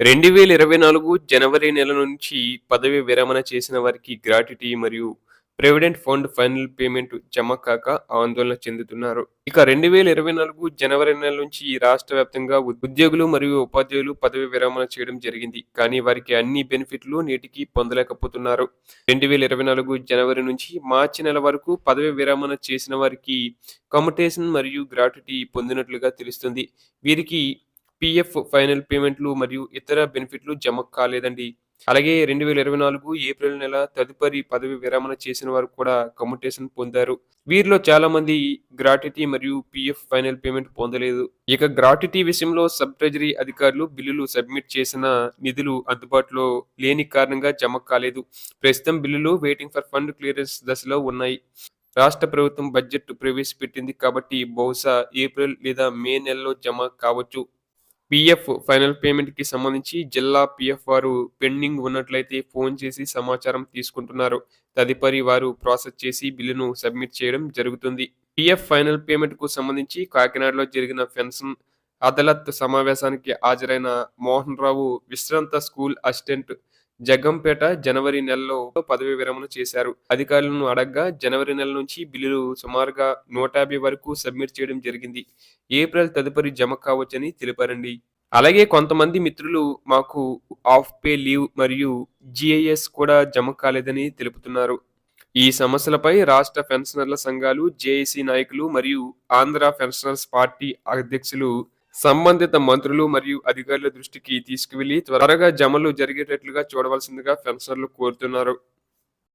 రెండు వేల ఇరవై నాలుగు జనవరి నెల నుంచి పదవి విరమణ చేసిన వారికి గ్రాట్యుటీ మరియు ప్రొవిడెంట్ ఫండ్ ఫైనల్ పేమెంట్ జమ కాక ఆందోళన చెందుతున్నారు. ఇక రెండు వేల ఇరవై నాలుగు జనవరి నెల నుంచి రాష్ట్ర వ్యాప్తంగా ఉద్యోగులు మరియు ఉపాధ్యాయులు పదవి విరమణ చేయడం జరిగింది. కానీ వారికి అన్ని బెనిఫిట్లు నేటికి పొందలేకపోతున్నారు. రెండు వేల ఇరవై నాలుగు జనవరి నుంచి మార్చి నెల వరకు పదవి విరమణ చేసిన వారికి కమ్యుటేషన్ మరియు గ్రాట్యుటీ పొందినట్లుగా తెలుస్తుంది. వీరికి పిఎఫ్ ఫైనల్ పేమెంట్లు మరియు ఇతర బెనిఫిట్లు జమ కాలేదండి. అలాగే రెండు వేల ఇరవై నాలుగు ఏప్రిల్ నెల తదుపరి పదవి విరమణ చేసిన వారు కూడా కమ్యూటేషన్ పొందారు. వీరిలో చాలా మంది గ్రాట్యుటీ మరియు పిఎఫ్ ఫైనల్ పేమెంట్ పొందలేదు. ఇక గ్రాట్యుటీ విషయంలో సబ్ ట్రెజరీ అధికారులు బిల్లులు సబ్మిట్ చేసిన నిధులు అందుబాటులో లేని కారణంగా జమ కాలేదు. ప్రస్తుతం బిల్లులు వెయిటింగ్ ఫర్ ఫండ్ క్లియరెన్స్ దశలో ఉన్నాయి. రాష్ట్ర ప్రభుత్వం బడ్జెట్ ప్రవేశపెట్టింది కాబట్టి బహుశా ఏప్రిల్ లేదా మే నెలలో జమ కావచ్చు. పిఎఫ్ ఫైనల్ పేమెంట్కి సంబంధించి జిల్లా పిఎఫ్ వారు పెండింగ్ ఉన్నట్లయితే ఫోన్ చేసి సమాచారం తీసుకుంటున్నారు. తదుపరి వారు ప్రాసెస్ చేసి బిల్లును సబ్మిట్ చేయడం జరుగుతుంది. పిఎఫ్ ఫైనల్ పేమెంట్కు సంబంధించి కాకినాడలో జరిగిన పెన్షన్ అదలత్ సమావేశానికి హాజరైన మోహన్ రావు విశ్రాంత స్కూల్ అసిస్టెంట్ జగంపేట జనవరి నెలలో పదవి విరమణ చేశారు. అధికారులను అడగ్గా జనవరి నెల నుంచి బిల్లులు సుమారుగా నూట యాభై వరకు సబ్మిట్ చేయడం జరిగింది. ఏప్రిల్ తదుపరి జమ కావచ్చని తెలిపారండి. అలాగే కొంతమంది మిత్రులు మాకు ఆఫ్ పే లీవ్ మరియు జిఐఎస్ కూడా జమ కాలేదని తెలుపుతున్నారు. ఈ సమస్యలపై రాష్ట్ర పెన్షనర్ల సంఘాలు జేఏసీ నాయకులు మరియు ఆంధ్ర పెన్షనర్స్ పార్టీ అధ్యక్షులు సంబంధిత మంత్రులు మరియు అధికారుల దృష్టికి తీసుకువెళ్ళి త్వరగా జమలు జరిగేటట్లుగా చూడవలసిందిగా పెన్షనర్లు కోరుతున్నారు.